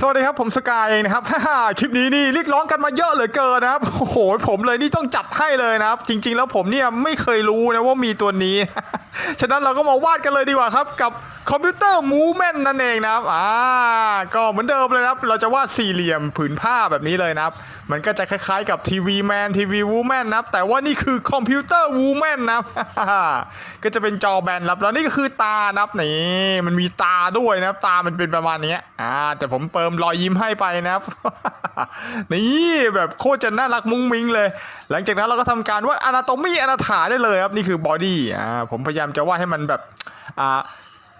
สวัสดีครับผมสกายเองนะครับคลิปนี้นี่เรียกร้องกันมาเยอะเหลือเกินนะครับโอ้โหผมเลยนี่ต้องจัดให้เลยนะครับ จริง ๆ แล้วผมเนี่ยไม่เคยรู้นะว่ามีตัวนี้ ฉะนั้นเราก็มาวาดกันเลยดีกว่าครับ กับคอมพิวเตอร์มูเมนต์นั่นเองนะครับอ่าก็เหมือนเดิมเลยครับ เราจะวาดสี่เหลี่ยมผืนผ้าแบบนี้เลยนะครับ มันก็จะคล้ายๆกับทีวีแมนทีวีวูแมนนะครับ แต่ว่านี่คือคอมพิวเตอร์วูแมนนะครับก็จะเป็นจอแบนครับแล้วนี่ก็คือตานะครับนี่มันมีตาด้วยนะครับ ตามันเป็นประมาณนี้อ่าแต่ผมเติมรอยยิ้มให้ไปนะครับ นี่แบบโคตรจะน่ารักมุ้งมิ้งเลย หลังจากนั้นเราก็ทำการวาดอนาโตมีอนาถาได้เลยครับนี่คือบอดี้อ่าผมพยายามจะวาดให้มันแบบอ่า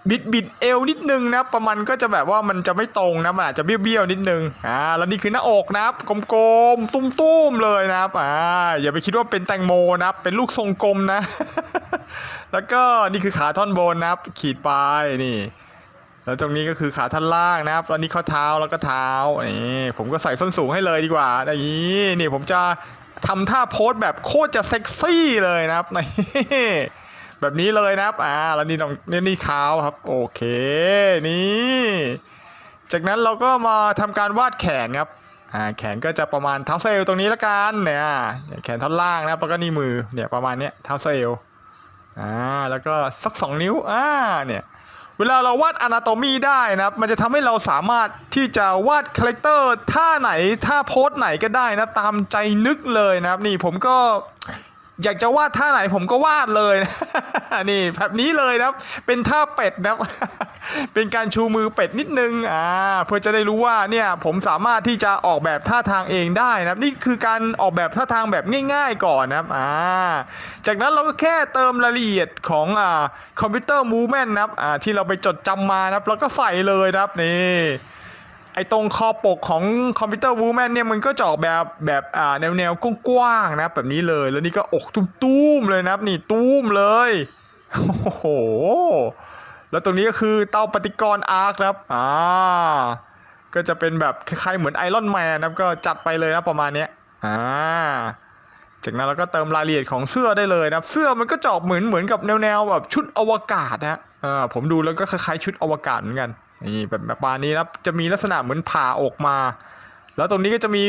บิดบิดเอวนิดนึงนะประมาณก็จะแบบว่ามันจะไม่ตรงนะมันอาจจะเบี้ยวๆนิดนึงอ่าแล้วนี่คือหน้าอกนะครับกลมๆตุ้มๆเลยนะครับอ่าอย่าไปคิดว่าเป็นแตงโมนะครับเป็นลูกทรงกลมนะ แล้วก็นี่คือขาท่อนบนนะครับ ขีดไปนี่ แล้วตรงนี้ก็คือขาท่อนล่างนะครับแล้วนี่ข้อเท้าแล้วก็เท้านี่ผมก็ใส่ส้นสูงให้เลยดีกว่านี่นี่ผมจะทำท่าโพสแบบโคตรจะเซ็กซี่เลยนะครับนี่แบบนี้เลยนะครับอ่าแล้วนี่น้องนี่นี่เท้าครับ โอเคนี่ จากนั้นเราก็มาทำการวาดแขนครับอ่าแขนก็จะประมาณเท้าเซลตรงนี้ละกันเนี่ยแขนท่อนล่างนะครับแล้วก็นี่มือเนี่ยประมาณเนี้ยเท้าเซลอ่าแล้วก็สักสองนิ้วอ่าเนี่ย เวลาเราวาดอนาโตมีได้นะครับ มันจะทำให้เราสามารถที่จะวาดคาแรคเตอร์ท่าไหนท่าโพสไหนก็ได้นะตามใจนึกเลยนะครับ นี่ผมก็ อยากจะวาดท่าไหนผมก็วาดเลยนะนี่แบบนี้เลยนะครับ เป็นท่าเป็ดนะครับ เป็นการชูมือเป็ดนิดนึงอ่าเพื่อจะได้รู้ว่าเนี่ยผมสามารถที่จะออกแบบท่าทางเองได้นะครับ นี่คือการออกแบบท่าทางแบบง่าย ๆ ก่อนนะครับอ่าจากนั้นเราก็แค่เติมรายละเอียดของอ่าคอมพิวเตอร์มูเมนต์นะครับอ่าที่เราไปจดจำมานะครับแล้วก็ใส่เลยนะครับนี่ อ้ตรงคอปกของคอมพิวเตอร์วูแมนเนี่ยมันก็จะออกแบบแบบอ่าแนวแนวกว้างๆนะแบบนี้เลยแล้วนี่ก็อกตุ้มๆเลยนะครับนี่ตุ้มเลยโอ้โหแล้วตรงนี้ก็คือเตาปฏิกรณ์อาร์คครับอ่าก็จะเป็นแบบคล้ายๆเหมือนไอรอนแมนนะครับก็จัดไปเลยนะประมาณเนี้ยอ่าจากนั้นเราก็เติมรายละเอียดของเสื้อได้เลยนะครับ เสื้อมันก็จออกเหมือนเหมือนกับแนวแนวๆแบบชุดอวกาศนะอ่าผมดูแล้วก็คล้ายๆชุดอวกาศเหมือนกัน นี่แบบแบบานี้นะครับจะมีลักษณะเหมือนผ่าอกมา แล้วตรงนี้ก็จะมี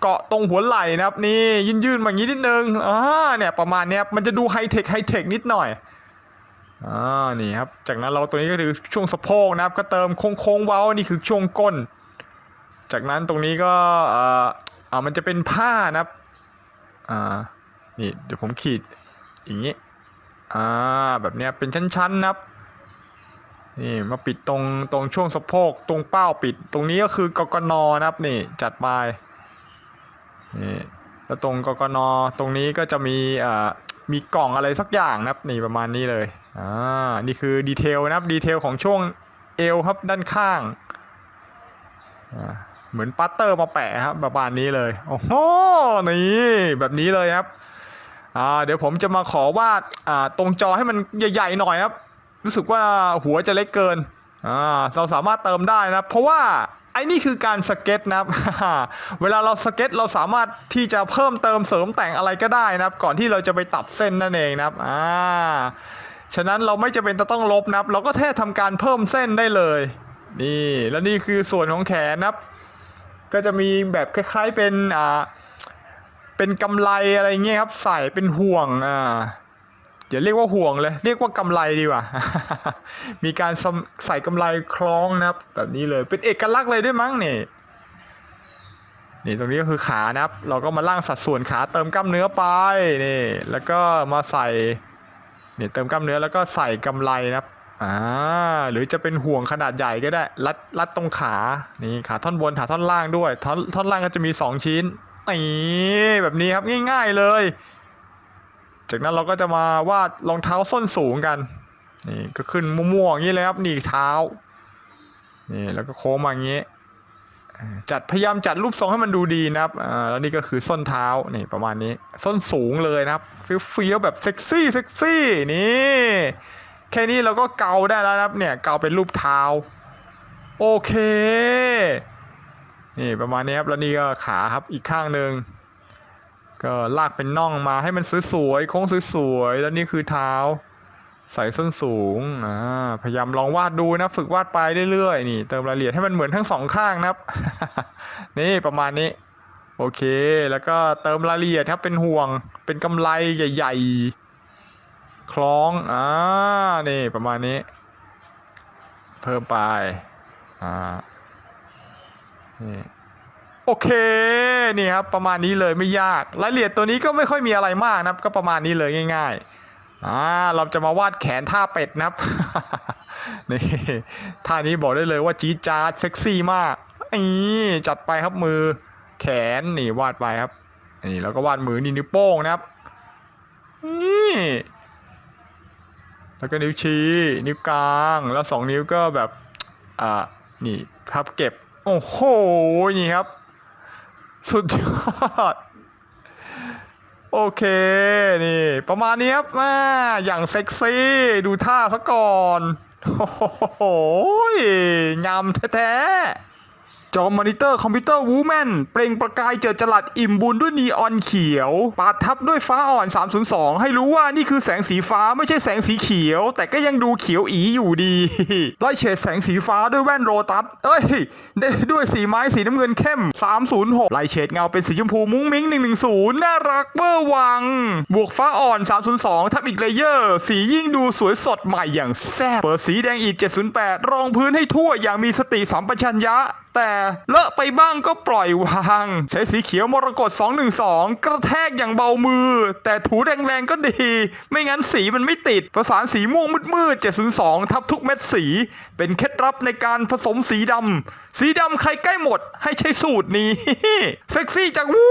เกาะตรงหัวไหล่นะครับ นี่ยื่นยื่นๆมาอย่างนี้นิดนึงอ่าเนี่ยประมาณเนี้ยมันจะดูไฮเทคไฮเทคนิดหน่อยอ่านี่ครับจากนั้นเราตัวนี้ก็คือช่วงสะโพกนะครับ ก็เติมโค้งๆเว้านี่คือช่วงก้น จากนั้นตรงนี้ก็เอ่ออ่ามันจะเป็นผ้านะครับอ่านี่เดี๋ยวผมขีดอย่างนี้อ่าแบบเนี้ยเป็นชั้นๆนะครับ นี่มาปิดตรงตรงช่วงสะโพกตรงเป้าปิด ตรงนี้ก็คือกกนนะครับนี่จัดไปนี่แล้วตรงกกนตรงนี้ก็จะมีอ่ามีกล่องอะไรสักอย่างนะครับนี่ประมาณนี้เลยอ่านี่คือดีเทลนะครับดีเทลของช่วงเอวครับด้านข้างอ่าเหมือนปัตเตอร์มาแปะครับประมาณนี้เลยโอ้โหนี่แบบนี้เลยครับอ่าเดี๋ยวผมจะมาขอวาดอ่าตรงจอให้มันใหญ่ๆหน่อยครับ รู้สึกว่าหัวจะเล็กเกินอ่าเราสามารถเติมได้นะเพราะว่าไอ้นี่คือการสเก็ตนะครับ เวลาเราสเก็ตเราสามารถที่จะเพิ่มเติมเสริมแต่งอะไรก็ได้นะครับ ก่อนที่เราจะไปตัดเส้นนั่นเองนะครับอ่าฉะนั้นเราไม่จำเป็นจะต้องลบนะครับ เราก็แค่ทำการเพิ่มเส้นได้เลย นี่แล้วนี่คือส่วนของแขนนะครับ ก็จะมีแบบคล้ายๆเป็นอ่าเป็นกำไลอะไรเงี้ยครับใส่เป็นห่วงอ่า อย่าเรียกว่าห่วงเลย เรียกว่ากำไรดีกว่า มีการใส่กำไรคล้องนะครับ แบบนี้เลยเป็นเอกลักษณ์เลยด้วยมั้งนี่นี่ตรงนี้ก็คือขานะครับ เราก็มาล่างสัดส่วนขาเติมกล้ามเนื้อไปนี่แล้วก็มาใส่นี่เติมกล้ามเนื้อแล้วก็ใส่กำไรนะครับอ่าหรือจะเป็นห่วงขนาดใหญ่ก็ได้รัดรัดตรงขานี่ขาท่อนบนขาท่อนล่างด้วยท่อนท่อนล่างก็จะมีสองชิ้นนี่แบบนี้ครับง่าย ๆเลย จากนั้นเราก็จะมาวาดรองเท้าส้นสูงกันนี่ก็ขึ้นมั่วๆอย่างนี้เลยครับนี่เท้านี่แล้วก็โค้งมาอย่างนี้ จัดพยายามจัดรูปทรงให้มันดูดีนะครับอ่าแล้วนี่ก็คือส้นเท้านี่ประมาณนี้ส้นสูงเลยนะครับเฟี้ยวๆแบบเซ็กซี่เซ็กซี่นี่แค่นี้เราก็เกาได้แล้วนะครับเนี่ยเกาเป็นรูปเท้าโอเคนี่ประมาณนี้ครับแล้วนี่ก็ขาครับอีกข้างหนึ่ง ก็ลากเป็นน่องมาให้มันสวยๆโค้งสวยๆแล้วนี่คือเท้า ใส่ส้นสูงอ่าพยายามลองวาดดูนะ ฝึกวาดไปเรื่อยๆนี่เติมรายละเอียดให้มันเหมือนทั้งสองข้างนะครับ นี่ประมาณนี้ โอเค แล้วก็เติมรายละเอียดครับเป็นห่วงเป็นกำไลใหญ่ๆ คล้องอ่านี่ประมาณนี้ เพิ่มไปอ่านี่ โอเคนี่ครับประมาณนี้เลยไม่ยากรายละเอียดตัวนี้ก็ไม่ค่อยมีอะไรมากนะครับ ก็ประมาณนี้เลยง่ายๆอ่าเราจะมาวาดแขนท่าเป็ดนะครับนี่ท่านี้บอกได้เลยว่าจี๊จ๊าดเซ็กซี่มากนี่จัดไปครับมือแขนนี่วาดไปครับนี่แล้วก็วาดมือนี่นิ้วโป้งนะครับนี่แล้วก็นิ้วชี้นิ้วกลางแล้วสองนิ้วก็แบบอ่านี่พับเก็บโอ้โหนี่ครับ สุดยอด โอเค นี่ ประมาณนี้ครับมาอย่างเซ็กซี่ ดูท่าซะก่อน โอ้โหงามแท้ๆ จอมอนิเตอร์คอมพิวเตอร์วูแมนเปล่งประกายเจิดจรัสอิ่มบุญด้วยนีออนเขียว ปาดทับด้วยฟ้าอ่อน 302 ให้รู้ว่านี่คือแสงสีฟ้าไม่ใช่แสงสีเขียว แต่ก็ยังดูเขียวอีอยู่ดี ไล่เฉดแสงสีฟ้าด้วยแว่นโรตัส เอ้ย ด้วยสีไม้สีน้ำเงินเข้ม 306 ไล่เฉดเงาเป็นสีชมพูมุ้งมิ้ง 110 น่ารักเวอร์วัง บวกฟ้าอ่อน 302 ทับอีกเลเยอร์ สียิ่งดูสวยสดใหม่อย่างแซ่บเปิดสีแดงอีก 708 รองพื้นให้ทั่วอย่างมีสติสัมปชัญญะแต่เลอะไปบ้างก็ปล่อยวาง ใช้สีเขียวมรกต212 กระแทกอย่างเบามือ แต่ถูแรงๆก็ดี ไม่งั้นสีมันไม่ติด ประสานสีม่วงมืดๆ702 ทับทุกเม็ดสี เป็นเคล็ดลับในการผสมสีดำสีดำใครใกล้หมดให้ใช้สูตรนี้ เซ็กซี่จังวู้